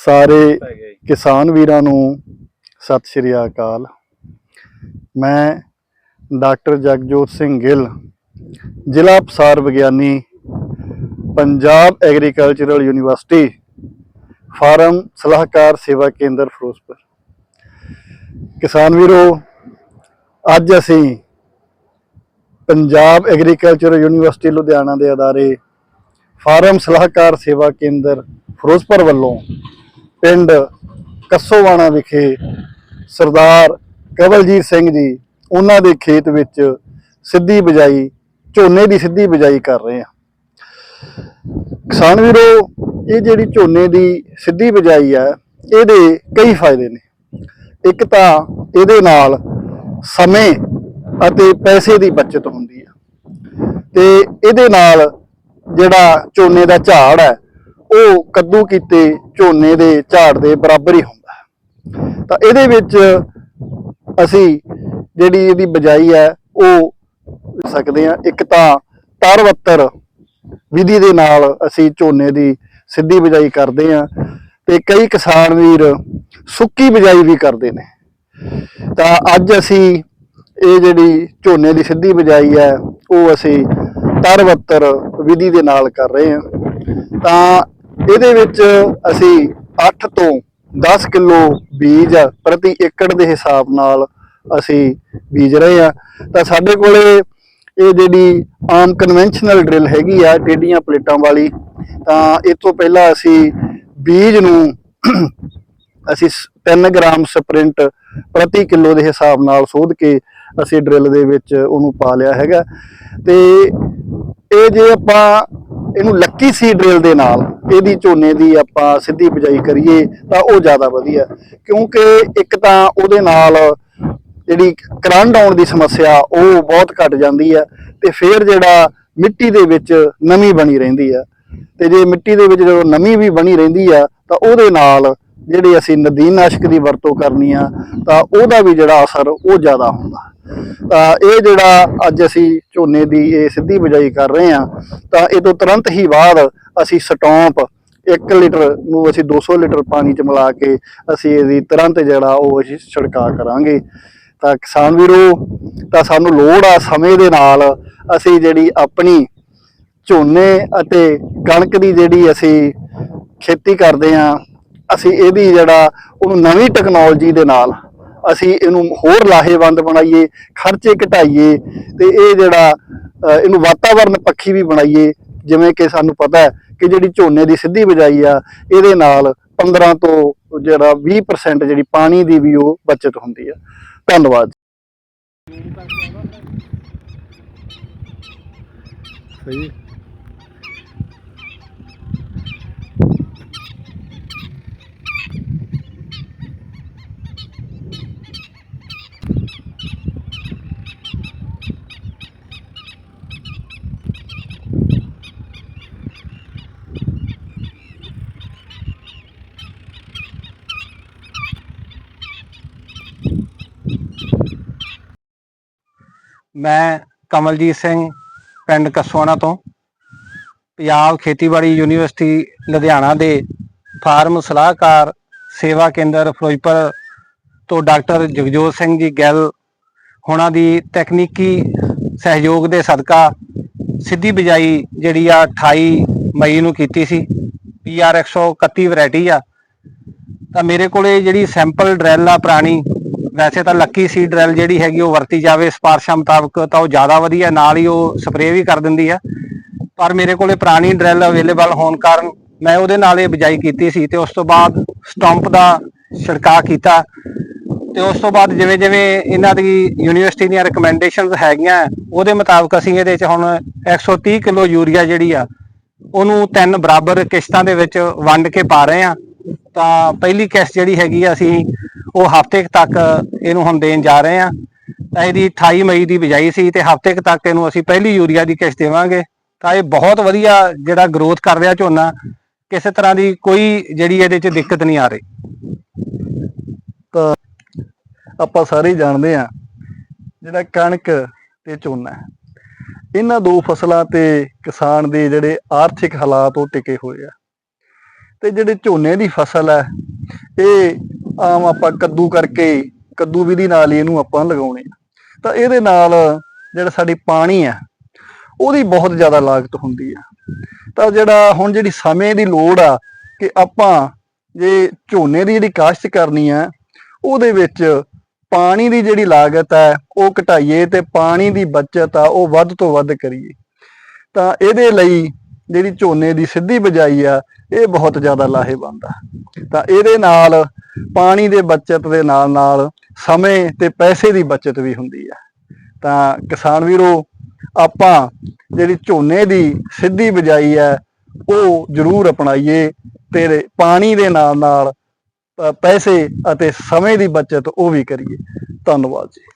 ਸਾਰੇ ਕਿਸਾਨ ਵੀਰਾਂ ਨੂੰ ਸਤਿ ਸ਼੍ਰੀ ਅਕਾਲ। ਮੈਂ ਡਾਕਟਰ ਜਗਜੋਤ ਸਿੰਘ ਗਿੱਲ ਜ਼ਿਲ੍ਹਾ ਪਸਾਰ ਵਿਗਿਆਨੀ ਪੰਜਾਬ ਐਗਰੀਕਲਚਰਲ ਯੂਨੀਵਰਸਿਟੀ ਫਾਰਮ ਸਲਾਹਕਾਰ ਸੇਵਾ ਕੇਂਦਰ ਫਿਰੋਜ਼ਪੁਰ। ਕਿਸਾਨ ਵੀਰੋ ਅੱਜ ਅਸੀਂ ਪੰਜਾਬ ਐਗਰੀਕਲਚਰਲ ਯੂਨੀਵਰਸਿਟੀ ਲੁਧਿਆਣਾ ਦੇ ਅਦਾਰੇ ਫਾਰਮ ਸਲਾਹਕਾਰ ਸੇਵਾ ਕੇਂਦਰ ਫਿਰੋਜ਼ਪੁਰ ਵੱਲੋਂ ਪਿੰਡ ਕੱਸੋਵਾਣਾ ਵਿਖੇ ਸਰਦਾਰ ਕਵਲਜੀਤ ਸਿੰਘ ਜੀ ਉਹਨਾਂ ਦੇ ਖੇਤ ਵਿੱਚ ਸਿੱਧੀ ਬਿਜਾਈ, ਝੋਨੇ ਦੀ ਸਿੱਧੀ ਬਿਜਾਈ ਕਰ ਰਹੇ ਆ। ਕਿਸਾਨ ਵੀਰੋ, ਇਹ ਜਿਹੜੀ ਝੋਨੇ ਦੀ ਸਿੱਧੀ ਬਿਜਾਈ ਹੈ ਇਹਦੇ ਕਈ ਫਾਇਦੇ ਨੇ। ਇੱਕ ਤਾਂ ਇਹਦੇ ਨਾਲ ਸਮੇਂ ਅਤੇ ਪੈਸੇ ਦੀ ਬਚਤ ਹੁੰਦੀ ਹੈ ਤੇ ਇਹਦੇ ਨਾਲ ਜਿਹੜਾ ਝੋਨੇ ਦਾ ਝਾੜ ਹੈ ਉਹ ਕੱਦੂ ਕੀਤੇ ਝੋਨੇ ਦੇ ਝਾੜ ਦੇ ਬਰਾਬਰ ਹੀ ਹੁੰਦਾ ਹੈ। ਤਾਂ ਇਹਦੇ ਵਿੱਚ ਅਸੀਂ ਜਿਹੜੀ ਇਹਦੀ ਬਜਾਈ ਹੈ, ਉਹ ਸਕਦੇ ਹਾਂ। ਇੱਕ ਤਾਂ ਤਰਵੱਤਰ ਵਿਧੀ ਦੇ ਨਾਲ ਅਸੀਂ ਝੋਨੇ ਦੀ ਸਿੱਧੀ ਬਿਜਾਈ ਕਰਦੇ ਹਾਂ ਤੇ ਕਈ ਕਿਸਾਨ ਵੀਰ ਸੁੱਕੀ ਬਿਜਾਈ ਵੀ ਕਰਦੇ ਨੇ। ਤਾਂ ਅੱਜ ਅਸੀਂ ਇਹ ਜਿਹੜੀ ਝੋਨੇ ਦੀ ਸਿੱਧੀ ਬਿਜਾਈ ਹੈ, ਉਹ ਅਸੀਂ ਤਰਵੱਤਰ ਵਿਧੀ ਦੇ ਨਾਲ ਕਰ ਰਹੇ ਹਾਂ। ਤਾਂ ਇਹਦੇ ਵਿੱਚ ਅਸੀਂ 8 ਤੋਂ 10 ਕਿਲੋ ਬੀਜ ਪ੍ਰਤੀ ਏਕੜ ਦੇ ਹਿਸਾਬ ਨਾਲ ਅਸੀਂ ਬੀਜ ਰਹੇ ਹਾਂ। ਤਾਂ ਸਾਡੇ ਕੋਲੇ ਇਹ ਜਿਹੜੀ ਆਮ ਕਨਵੈਨਸ਼ਨਲ ਡਰਿਲ ਹੈਗੀ ਆ, ਟੇਡੀਆਂ ਪਲੇਟਾਂ ਵਾਲੀ, ਤਾਂ ਇਹ ਤੋਂ ਪਹਿਲਾਂ ਅਸੀਂ ਬੀਜ ਨੂੰ ਅਸੀਂ 3 ਗ੍ਰਾਮ ਸਪ੍ਰਿੰਟ ਪ੍ਰਤੀ ਕਿਲੋ ਦੇ ਹਿਸਾਬ ਨਾਲ ਸੋਧ ਕੇ ਅਸੀਂ ਡਰਿਲ ਦੇ ਵਿੱਚ ਉਹਨੂੰ ਪਾ ਲਿਆ ਹੈਗਾ। ਤੇ ਇਹ ਜੇ ਆਪਾਂ ਇਹਨੂੰ ਲੱਕੀ ਸੀ ਡਰਿਲ ਦੇ ਨਾਲ ਇਹਦੀ ਝੋਨੇ ਦੀ ਆਪਾਂ ਸਿੱਧੀ ਬਿਜਾਈ ਕਰੀਏ ਤਾਂ ਉਹ ਜ਼ਿਆਦਾ ਵਧੀਆ। ਕਿਉਂਕਿ ਇੱਕ ਤਾਂ ਉਹਦੇ ਨਾਲ ਜਿਹੜੀ ਕਰੰਟ ਆਉਣ ਦੀ ਸਮੱਸਿਆ ਉਹ ਬਹੁਤ ਘਟ ਜਾਂਦੀ ਹੈ ਤੇ ਫਿਰ ਜਿਹੜਾ ਮਿੱਟੀ ਦੇ ਵਿੱਚ ਨਮੀ ਬਣੀ ਰਹਿੰਦੀ ਆ। ਤੇ ਜੇ ਮਿੱਟੀ ਦੇ ਵਿੱਚ ਜਦੋਂ ਨਮੀ ਵੀ ਬਣੀ ਰਹਿੰਦੀ ਆ ਤਾਂ ਉਹਦੇ ਨਾਲ ਜਿਹੜੇ ਅਸੀਂ ਨਦੀਨਨਾਸ਼ਕ ਦੀ ਵਰਤੋਂ ਕਰਨੀ ਆ ਤਾਂ ਉਹਦਾ ਵੀ ਜਿਹੜਾ ਅਸਰ ਉਹ ਜ਼ਿਆਦਾ ਹੁੰਦਾ। ਤਾਂ ਇਹ ਜਿਹੜਾ ਅੱਜ ਅਸੀਂ ਝੋਨੇ ਦੀ ਇਹ ਸਿੱਧੀ ਬਿਜਾਈ ਕਰ ਰਹੇ ਹਾਂ, ਤਾਂ ਇਹ ਤੋਂ ਤੁਰੰਤ ਹੀ ਬਾਅਦ ਅਸੀਂ ਸਟੌਂਪ 1 ਲੀਟਰ ਨੂੰ ਅਸੀਂ 200 ਲੀਟਰ ਪਾਣੀ ਚ ਮਿਲਾ ਕੇ ਅਸੀਂ ਇਹਦੀ ਤੁਰੰਤ ਜਿਹੜਾ ਉਹ ਅਸੀਂ ਛਿੜਕਾਅ ਕਰਾਂਗੇ। ਤਾਂ ਕਿਸਾਨ ਵੀਰੋ, ਤਾਂ ਸਾਨੂੰ ਲੋੜ ਆ ਸਮੇਂ ਦੇ ਨਾਲ ਅਸੀਂ ਜਿਹੜੀ ਆਪਣੀ ਝੋਨੇ ਅਤੇ ਕਣਕ ਦੀ ਜਿਹੜੀ ਅਸੀਂ ਖੇਤੀ ਕਰਦੇ ਆ ਅਸੀਂ ਇਹਦੀ ਜਿਹੜਾ ਉਹਨੂੰ ਨਵੀਂ ਟੈਕਨੋਲੋਜੀ ਦੇ ਨਾਲ ਅਸੀਂ ਇਹਨੂੰ ਹੋਰ ਲਾਹੇਵੰਦ ਬਣਾਈਏ, ਖਰਚੇ ਘਟਾਈਏ ਤੇ ਇਹ ਜਿਹੜਾ ਇਹਨੂੰ ਵਾਤਾਵਰਨ ਪੱਖੀ ਵੀ ਬਣਾਈਏ। ਜਿਵੇਂ ਕਿ ਸਾਨੂੰ ਪਤਾ ਹੈ ਕਿ ਜਿਹੜੀ ਝੋਨੇ ਦੀ ਸਿੱਧੀ ਬਿਜਾਈ ਆ, ਇਹਦੇ ਨਾਲ 15 ਤੋਂ ਜਿਹੜਾ 20% ਜਿਹੜੀ ਪਾਣੀ ਦੀ ਵੀ ਉਹ ਬਚਤ ਹੁੰਦੀ ਆ। ਧੰਨਵਾਦ। ਸਹੀ। ਮੈਂ ਕਮਲਜੀਤ ਸਿੰਘ ਪਿੰਡ ਕਸਵਾਣਾ ਤੋਂ ਪੰਜਾਬ ਖੇਤੀਬਾੜੀ ਯੂਨੀਵਰਸਿਟੀ ਲੁਧਿਆਣਾ ਦੇ ਫਾਰਮ ਸਲਾਹਕਾਰ ਸੇਵਾ ਕੇਂਦਰ ਫਿਰੋਜ਼ਪੁਰ ਤੋਂ ਡਾਕਟਰ ਜਗਜੋਤ ਸਿੰਘ ਜੀ ਗਿੱਲ ਹੋਣਾ ਦੀ ਤਕਨੀਕੀ ਸਹਿਯੋਗ ਦੇ ਸਦਕਾ ਸਿੱਧੀ ਬਿਜਾਈ ਜਿਹੜੀ ਆ 28 ਮਈ ਨੂੰ ਕੀਤੀ ਸੀ। ਪੀਆਰ 131 ਵੈਰਾਈਟੀ ਆ। ਤਾਂ ਮੇਰੇ ਕੋਲੇ ਜਿਹੜੀ ਸੈਂਪਲ ਡਰੈਲ ਆ ਪੁਰਾਣੀ ਵੈਸੇ ਤਾਂ ਲੱਕੀ ਸੀ ਡਰੈਲ ਜਿਹੜੀ ਹੈਗੀ ਉਹ ਵਰਤੀ ਜਾਵੇ ਸਪਾਰਸ਼ਾ ਮੁਤਾਬਕ ਤਾਂ ਉਹ ਜ਼ਿਆਦਾ ਵਧੀਆ, ਨਾਲ ਹੀ ਉਹ ਸਪਰੇਅ ਵੀ ਕਰ ਦਿੰਦੀ ਆ। ਪਰ ਮੇਰੇ ਕੋਲੇ ਪੁਰਾਣੀ ਡਰੈਲ ਅਵੇਲੇਬਲ ਹੋਣ ਕਾਰਨ ਮੈਂ ਉਹਦੇ ਨਾਲ ਇਹ ਬਿਜਾਈ ਕੀਤੀ ਸੀ ਤੇ ਉਸ ਤੋਂ ਬਾਅਦ ਸਟੰਪ ਦਾ ਛਿੜਕਾਅ ਕੀਤਾ। ਤੇ ਉਸ ਤੋਂ ਬਾਅਦ ਜਿਵੇਂ ਜਿਵੇਂ ਇਹਨਾਂ ਦੀ ਯੂਨੀਵਰਸਿਟੀ ਦੀਆਂ ਰეკਮੈਂਡੇਸ਼ਨਸ ਹੈਗੀਆਂ, ਉਹਦੇ ਮੁਤਾਬਕ ਅਸੀਂ ਇਹਦੇ 'ਚ ਹੁਣ 130 ਕਿਲੋ ਯੂਰੀਆ ਜਿਹੜੀ ਆ, ਉਹਨੂੰ ਤਿੰਨ ਬਰਾਬਰ ਕਿਸ਼ਤਾਂ ਦੇ ਵਿੱਚ ਵੰਡ ਕੇ ਪਾ ਰਹੇ ਆ। ਤਾਂ ਪਹਿਲੀ ਕਿਸ਼ਤ ਜਿਹੜੀ ਹੈਗੀ ਆ ਅਸੀਂ ਉਹ ਹਫ਼ਤੇ ਕੁ ਤੱਕ ਇਹਨੂੰ ਹੁਣ ਦੇਣ ਜਾ ਰਹੇ ਆ। ਤਾਂ ਇਹਦੀ 28 ਮਈ ਦੀ ਬਿਜਾਈ ਸੀ ਤੇ ਹਫ਼ਤੇ ਕੁ ਤੱਕ ਇਹਨੂੰ ਅਸੀਂ ਪਹਿਲੀ ਯੂਰੀਆ ਦੀ ਕਿਸ਼ਤ ਦੇਵਾਂਗੇ। ਤਾਂ ਇਹ ਬਹੁਤ ਵਧੀਆ ਜਿਹੜਾ ਗਰੋਥ ਕਰ ਰਿਹਾ ਝੋਨਾ, ਕਿਸੇ ਤਰ੍ਹਾਂ ਦੀ ਕੋਈ ਜਿਹੜੀ ਇਹਦੇ 'ਚ ਦਿੱਕਤ ਨਹੀਂ ਆ ਰਹੀ। ਤਾਂ ਆਪਾਂ ਸਾਰੇ ਜਾਣਦੇ ਆ ਜਿਹੜਾ ਕਣਕ ਤੇ ਝੋਨਾ ਇਹਨਾਂ ਦੋ ਫਸਲਾਂ ਤੇ ਕਿਸਾਨ ਦੇ ਜਿਹੜੇ ਆਰਥਿਕ ਹਾਲਾਤ ਉਹ ਟਿਕੇ ਹੋਏ ਆ। ਤੇ ਜਿਹੜੇ ਝੋਨੇ ਦੀ ਫਸਲ ਹੈ, ਇਹ ਆਮ ਆਪਾਂ ਕੱਦੂ ਕਰਕੇ, ਕੱਦੂ ਵਿਧੀ ਨਾਲ ਹੀ ਇਹਨੂੰ ਆਪਾਂ ਲਗਾਉਣੇ ਆ। ਤਾਂ ਇਹਦੇ ਨਾਲ ਜਿਹੜਾ ਸਾਡੀ ਪਾਣੀ ਹੈ, ਉਹਦੀ ਬਹੁਤ ਜ਼ਿਆਦਾ ਲਾਗਤ ਹੁੰਦੀ ਆ ਤਾਂ ਜਿਹੜਾ ਹੁਣ ਜਿਹੜੀ ਸਮੇਂ ਦੀ ਲੋੜ ਆ ਕਿ ਆਪਾਂ ਜੇ ਝੋਨੇ ਦੀ ਜਿਹੜੀ ਕਾਸ਼ਤ ਕਰਨੀ ਆ ਉਹਦੇ ਵਿੱਚ ਪਾਣੀ ਦੀ ਜਿਹੜੀ ਲਾਗਤ ਹੈ, ਉਹ ਘਟਾਈਏ ਤੇ ਪਾਣੀ ਦੀ ਬਚਤ ਆ, ਉਹ ਵੱਧ ਤੋਂ ਵੱਧ ਕਰੀਏ। ਤਾਂ ਇਹਦੇ ਲਈ ਜਿਹੜੀ ਝੋਨੇ ਦੀ ਸਿੱਧੀ ਬਜਾਈ ਆ, ਇਹ ਬਹੁਤ ਜ਼ਿਆਦਾ ਲਾਹੇਵੰਦ ਆ। ਤਾਂ ਇਹਦੇ ਨਾਲ ਪਾਣੀ ਦੇ ਬਚਤ ਦੇ ਨਾਲ ਨਾਲ ਸਮੇਂ ਤੇ ਪੈਸੇ ਦੀ ਬਚਤ ਵੀ ਹੁੰਦੀ ਆ। ਤਾਂ ਕਿਸਾਨ ਵੀਰੋ, ਆਪਾਂ ਜਿਹੜੀ ਝੋਨੇ ਦੀ ਸਿੱਧੀ ਬਜਾਈ ਹੈ ਉਹ ਜ਼ਰੂਰ ਅਪਣਾਈਏ ਤੇ ਪਾਣੀ ਦੇ ਨਾਲ ਨਾਲ ਪੈਸੇ ਅਤੇ ਸਮੇਂ ਦੀ ਬਚਤ ਉਹ ਵੀ ਕਰੀਏ। ਧੰਨਵਾਦ ਜੀ।